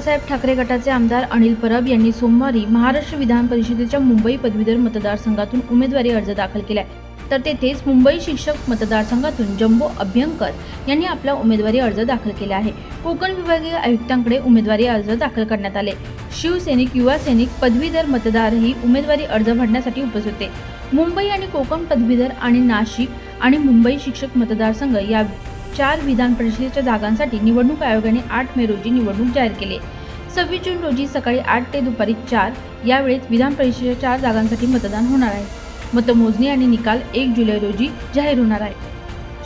बाळासाहेब ठाकरे गटाचे आमदार अनिल परब यांनी सोमवारी महाराष्ट्र विधान परिषदेच्या मुंबई पदवीधर मतदारसंघातून उमेदवारी अर्ज दाखल केलाय. तर तेथेच मुंबई शिक्षक मतदारसंघातून जम्बो अभ्यंकर यांनी आपला उमेदवारी अर्ज दाखल केला आहे. कोकण विभागीय आयुक्तांकडे उमेदवारी अर्ज दाखल करण्यात आले. शिवसैनिक युवा सैनिक पदवीधर मतदारही उमेदवारी अर्ज भरण्यासाठी उपस्थित होते. मुंबई आणि कोकण पदवीधर आणि नाशिक आणि मुंबई शिक्षक मतदारसंघ या चार विधान परिषदेच्या जागांसाठी निवडणूक आयोगाने आठ मे रोजी निवडणूक जाहीर केली. सव्वीस जून रोजी सकाळी आठ ते दुपारी चार यावेळेत विधान परिषदेच्या चार जागांसाठी मतदान होणार आहे. मतमोजणी आणि निकाल एक जुलै रोजी जाहीर होणार आहे.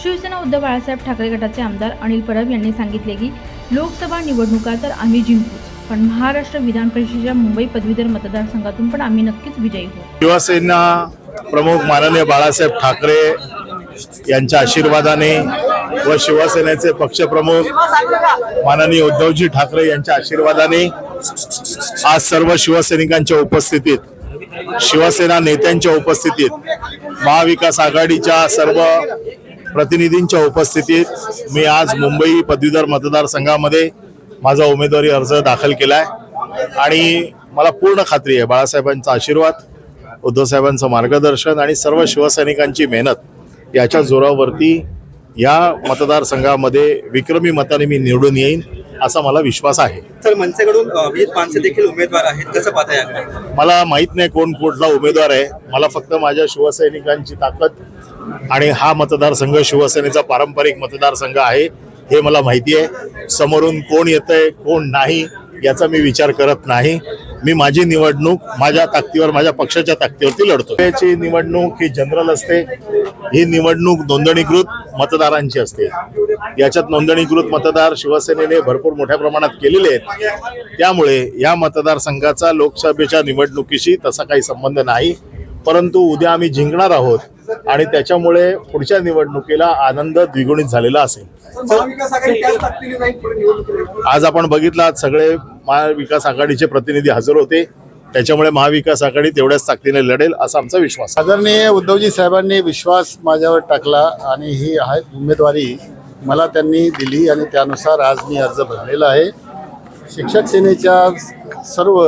शिवसेना उद्धव बाळासाहेब ठाकरे गटाचे आमदार अनिल परब यांनी सांगितले की लोकसभा निवडणुका तर आम्ही जिंकूच पण महाराष्ट्र विधान परिषदेच्या मुंबई पदवीधर मतदारसंघातून पण आम्ही नक्कीच विजयी होऊ. शिवसेना प्रमुख माननीय बाळासाहेब ठाकरे यांच्या आशीर्वादाने व शिवसेनेचे पक्षप्रमुख माननीय उद्धवजी ठाकरे यांच्या आशीर्वादाने आज सर्व शिवसैनिकांच्या उपस्थितीत शिवसेना नेत्यांच्या उपस्थितीत महाविकास आघाडीच्या सर्व प्रतिनिधींच्या उपस्थितीत मी आज मुंबई पदवीधर मतदारसंघामध्ये माझा उमेदवारी अर्ज दाखल केला आहे आणि मला पूर्ण खात्री आहे बाळासाहेबांचा आशीर्वाद उद्धवसाहेबांचं मार्गदर्शन आणि सर्व शिवसैनिकांची मेहनत याच्या जोरावरती या मतदारसंघामध्ये विक्रमी मताने मी निवडून येईन असा मला विश्वास आहे. तर मनसेकडून अ, विनीत मानसे देखील उमेदवार आहेत. कसं पाहता मला माहीत नाही कोण कुठला उमेदवार आहे. मला फक्त माझ्या शिवसैनिकांची ताकद आणि हा मतदारसंघ शिवसेनेचा पारंपरिक मतदारसंघ आहे हे मला माहिती आहे. समोरून कोण येतंय कोण नाही याचा मी विचार करत नाही. मी माझी निवडणूक माझ्या ताकदीवर माझ्या पक्षाच्या ताकदीवरती लढतो याची निवडणूक ही जनरल असते. ही निवडणूक नोंदणीकृत मतदारांची असते. याच्यात नोंदणीकृत मतदार शिवसेनेने भरपूर मोठ्या प्रमाणात केलेले आहेत. त्यामुळे या मतदारसंघाचा लोकसभेच्या निवडणुकीशी तसा काही संबंध नाही. परंतु उद्या आम्ही जिंकणार आहोत. आणि त्याच्यामुळे पुढच्या निवडणुकीला आनंद द्विगुणित झालेला असेल. आज आपण बघितलं आज सगळे महाविकास आघाडीचे प्रतिनिधी हजर होते. त्याच्यामुळे महाविकास आघाडी तेवढ्याच ताकदीने लढेल असा आमचा विश्वास आहे. आदरणीय उद्धवजी साहेबांनी विश्वास माझ्यावर टाकला आणि ही आहे उमेदवारी मला त्यांनी दिली आणि त्यानुसार आज मी अर्ज भरलेला आहे. शिक्षक सेनेच्या सर्व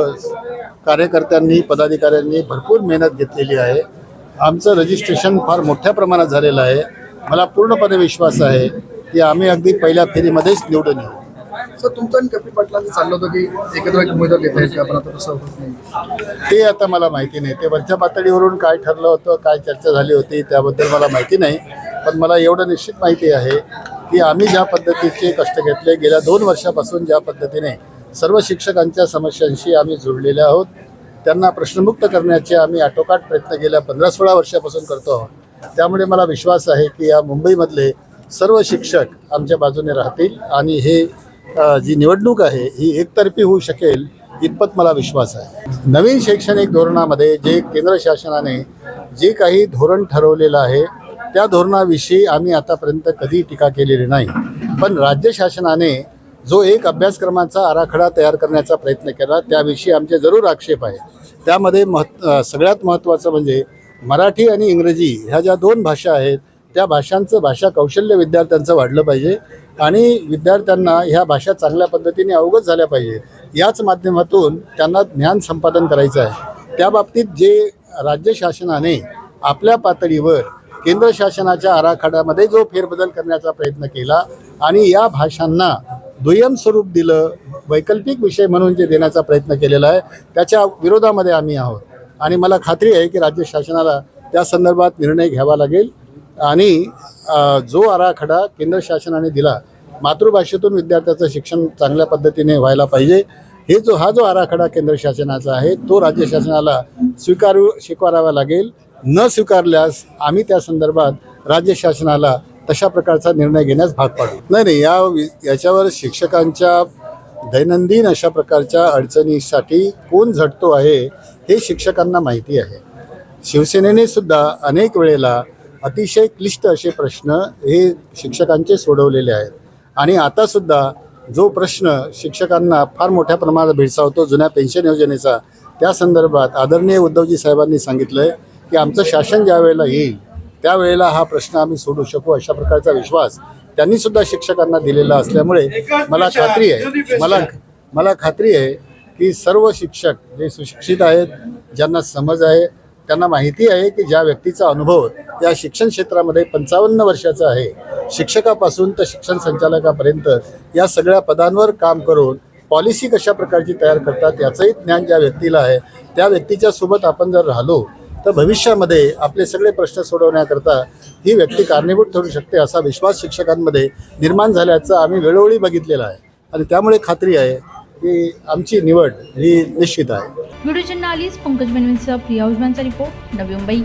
कार्यकर्त्यांनी पदाधिकाऱ्यांनी भरपूर मेहनत घेतलेली आहे. आमचं रजिस्ट्रेशन फार मोठ्या प्रमाणात झालेलं आहे. मला पूर्णपणे विश्वास आहे की आम्ही अगदी पहिल्या फेरीमध्येच निवडून येऊ. सर तुमचं आणि कपिल पाटलांचं चाललं होतं की एकत्र एक उमेदवार देता येईल का? पण आता तसं होत नाही. ते आता मला माहिती नाही. ते वरच्या पातळीवरून काय ठरलं होतं काय चर्चा झाली होती त्याबद्दल मला माहिती नाही. पण मला एवढं निश्चित माहिती आहे की आम्ही ज्या पद्धतीचे कष्ट घेतले गेल्या दोन वर्षापासून ज्या पद्धतीने सर्व शिक्षकांच्या समस्यांशी आम्ही जुळलेले आहोत. त्यांना प्रश्नमुक्त करण्याचे आम्ही आटोकाट प्रयत्न गेल्या पंधरा सोळा वर्षापासून करतो आहोत. त्यामुळे मला विश्वास आहे की या मुंबईमधले सर्व शिक्षक आमच्या बाजूने राहतील आणि हे जी निवडणूक आहे ही एकतर्फी होऊ शकेल इतपत मला विश्वास आहे. नवीन शैक्षणिक धोरणामध्ये जे केंद्र शासनाने जे काही धोरण ठरवलेलं आहे त्या धोरणाविषयी आम्ही आतापर्यंत कधी टीका केलेली नाही. पण राज्य शासनाने जो एक अभ्यासक्रमाचा आराखडा तयार करण्याचा प्रयत्न केला त्याविषयी आमचे जरूर आक्षेप आहे त्यामध्ये महत् सगळ्यात महत्त्वाचं म्हणजे मराठी आणि इंग्रजी ह्या ज्या दोन भाषा आहेत त्या भाषांचं भाषा कौशल्य विद्यार्थ्यांचं वाढलं पाहिजे आणि विद्यार्थ्यांना ह्या भाषा चांगल्या पद्धतीने अवगत झाल्या पाहिजे. याच माध्यमातून त्यांना ज्ञान संपादन करायचं आहे. त्या बाबतीत जे राज्य शासनाने आपल्या पातळीवर केंद्र शासनाच्या आराखड्यामध्ये जो फेरबदल करण्याचा प्रयत्न केला आणि या भाषांना दुय्यम स्वरूप दिलं वैकल्पिक विषय म्हणून जे देण्याचा प्रयत्न केलेला आहे त्याच्या विरोधामध्ये आम्ही आहोत. आणि मला खात्री आहे की राज्य शासनाला त्या संदर्भात निर्णय घ्यावा लागेल. आणि जो आराखडा केंद्र शासनाने दिला मातृभाषेतून विद्यार्थ्याचं शिक्षण चांगल्या पद्धतीने व्हायला पाहिजे. हे जो हा जो आराखडा केंद्र शासनाचा आहे तो राज्य शासनाला स्वीकारू स्वीकारावा लागेल. न स्वीकारल्यास आम्ही त्या संदर्भात राज्य शासनाला तशा प्रकारचा निर्णय घेण्यास भाग पाडू. नाही नाही या वि- याच्यावर शिक्षकांच्या दैनंदिन अशा प्रकारच्या अडचणीसाठी कोण झटतो आहे हे शिक्षकांना माहिती आहे. शिवसेनेने सुद्धा अनेक वेळेला अतिशय क्लिष्ट असे प्रश्न हे शिक्षकांचे सोडवलेले आहेत. आणि आता सुद्धा जो प्रश्न शिक्षकांना फार मोठ्या प्रमाणात भेडसावतो जुन्या पेन्शन योजनेचा त्या संदर्भात आदरणीय उद्धवजी साहेबांनी सांगितलं आहे की आमचं शासन ज्या वेळेला येईल त्यावेळेला हा प्रश्न आम्ही सोडू शकू अशा प्रकारचा विश्वास त्यांनी सुद्धा शिक्षकांना दिलेला असल्यामुळे मला खात्री आहे मला मला खात्री आहे की सर्व शिक्षक जे सुशिक्षित आहेत ज्यांना समज आहे त्यांना माहिती आहे की ज्या व्यक्तीचा अनुभव या शिक्षण क्षेत्रामध्ये पंचावन्न वर्षाचा आहे शिक्षकापासून तर शिक्षण संचालकापर्यंत या सगळ्या पदांवर काम करून पॉलिसी कशा प्रकारची तयार करतात याचंही ज्ञान ज्या व्यक्तीला आहे त्या व्यक्तीच्या सोबत आपण जर राहिलो तर भविष्यामध्ये आपले सगळे प्रश्न सोडवण्याकरता ही व्यक्ती कारणीभूत ठरू शकते असा विश्वास शिक्षकांमध्ये निर्माण झाल्याचं आम्ही वेळोवेळी बघितलेलं आहे. आणि त्यामुळे खात्री आहे की आमची निवड ही निश्चित आहे. व्हिडिओ जर्नालिस्ट पंकज बनवेंचा प्रिया उजमानचा रिपोर्ट नवी मुंबई.